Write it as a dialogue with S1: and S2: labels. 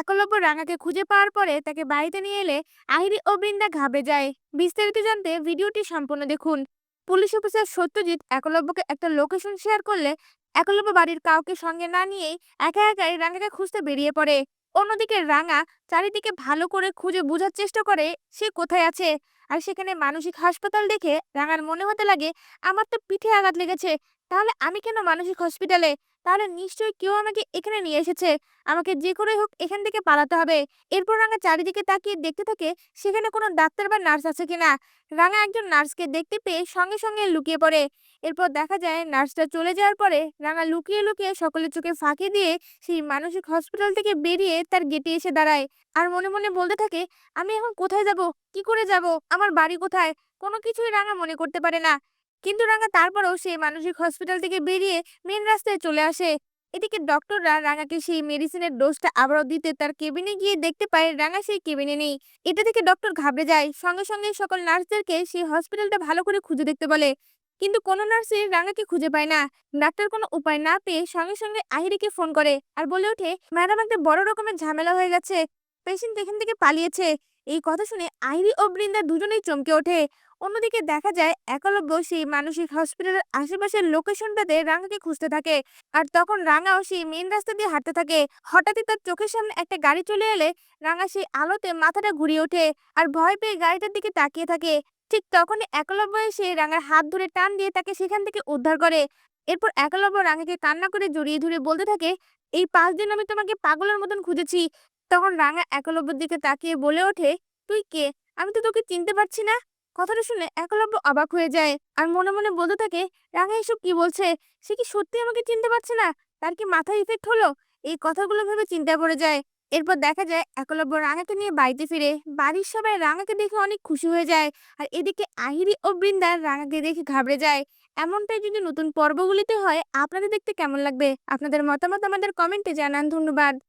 S1: একলব্য রাঙাকে খুঁজে পাওয়ার পরে তাকে বাড়িতে নিয়ে এলে আহিরি ও বৃন্দা ঘাবে যায়। বিস্তারিত জানতে ভিডিওটি সম্পূর্ণ দেখুন। পুলিশ অফিসার সত্যজিৎ একলব্যকে একটা লোকেশন শেয়ার করলে একলব্য বাড়ির কাউকে সঙ্গে না নিয়েই একা একাই রাঙাকে খুঁজতে বেরিয়ে পড়ে। অন্যদিকে রাঙা চারিদিকে ভালো করে খুঁজে বোঝার চেষ্টা করে সে কোথায় আছে। আর সেখানে মানসিক হাসপাতাল দেখে রাঙার মনে হতে লাগে, আমার তো পিঠে আঘাত লেগেছে। তাহলে আমি কেন মানসিক হসপিটালে? তাহলে নিশ্চয়ই কেউ আমাকে এখানে নিয়ে এসেছে। আমাকে যে করেই হোক এখান থেকে পালাতে হবে। এরপর রাঙা চারিদিকে তাকিয়ে দেখতে থাকে, সেখানে কোনো ডাক্তার বা নার্স আছে কিনা। রাঙা একজন নার্সকে দেখতে পেয়ে সঙ্গে সঙ্গে লুকিয়ে পড়ে। এরপর দেখা যায় নার্সটা চলে যাওয়ার পরে রাঙা লুকিয়ে লুকিয়ে সকলের চোখে ফাঁকি দিয়ে সেই মানসিক হসপিটাল থেকে বেরিয়ে তার গেটে এসে দাঁড়ায়। আর মনে মনে বলতে থাকে, আমি এখন কোথায় যাব? কি করে যাব? আমার বাড়ি কোথায়? কোনো কিছুই রাঙা মনে করতে পারে না। কিন্তু রাঙা তারপরেও সেই মানসিক হসপিটাল থেকে বেরিয়ে মেন রাস্তায় চলে আসে। এদিকে ডক্টররা রাঙাকে সেই মেডিসিনের ডোজটা আবারও দিতে তার কেবিনে গিয়ে দেখতে পায় রাঙা সেই কেবিনে নেই। এটা থেকে ডক্টর ঘাবড়ে যায়। সঙ্গে সঙ্গে সকল নার্সদেরকে সেই হসপিটালটা ভালো করে খুঁজে দেখতে বলে। কিন্তু কোনো নার্সই রাঙাকে খুঁজে পায় না। ডাক্তার কোনো উপায় না পেয়ে সঙ্গে সঙ্গে আহিরিকে ফোন করে আর বলে ওঠে, ম্যাডাম, একটা বড় রকমের ঝামেলা হয়ে গেছে। পেশেন্ট এখান থেকে পালিয়েছে। এই কথা শুনে আহিরি ও বৃন্দা দুজনেই চমকে ওঠে। অন্যদিকে দেখা যায় একলব্য সেই মানসিক হসপিটালের আশেপাশের লোকেশনটাতে রাঙাকে খুঁজতে থাকে আর তখন রাঙাও সেই মেন রাস্তা দিয়ে হাঁটতে থাকে। হঠাৎই তার চোখের সামনে একটা গাড়ি চলে এলে রাঙা সেই আলোতে মাথাটা ঘুরিয়ে ওঠে আর ভয় পেয়ে গাড়িটার দিকে তাকিয়ে থাকে। ঠিক তখনই একলব্য এসে রাঙার হাত ধরে টান দিয়ে তাকে সেখান থেকে উদ্ধার করে। এরপর একলব্য রাঙাকে কান্না করে জড়িয়ে ধরে বলতে থাকে, এই পাঁচ দিন আমি তোমাকে পাগলের মতন খুঁজেছি। তখন রাঙা একলব্যের দিকে তাকিয়ে বলে ওঠে, তুই কে? আমি তো তোকে চিনতে পারছি না। কথাটা শুনে একলব্য অবাক হয়ে যায় আর মনে মনে বলতে থাকে, রাঙা এসব কি বলছে? সে কি সত্যি আমাকে চিনতে পারছে না? তার কি মাথায় ইফেক্ট হলো? এই কথাগুলো ভেবে চিন্তা পড়ে যায়। এরপর দেখা যায় একলব্য রাঙাকে নিয়ে বাড়িতে ফিরে। বাড়ির সবাই রাঙাকে দেখে অনেক খুশি হয়ে যায় আর এদিকে আহিরি ও বৃন্দার রাঙাকে দেখে ঘাবড়ে যায়। এমনটাই যদি নতুন পর্বগুলিতে হয়, আপনাদের দেখতে কেমন লাগবে? আপনাদের মতামত আমাদের কমেন্টে জানান। ধন্যবাদ।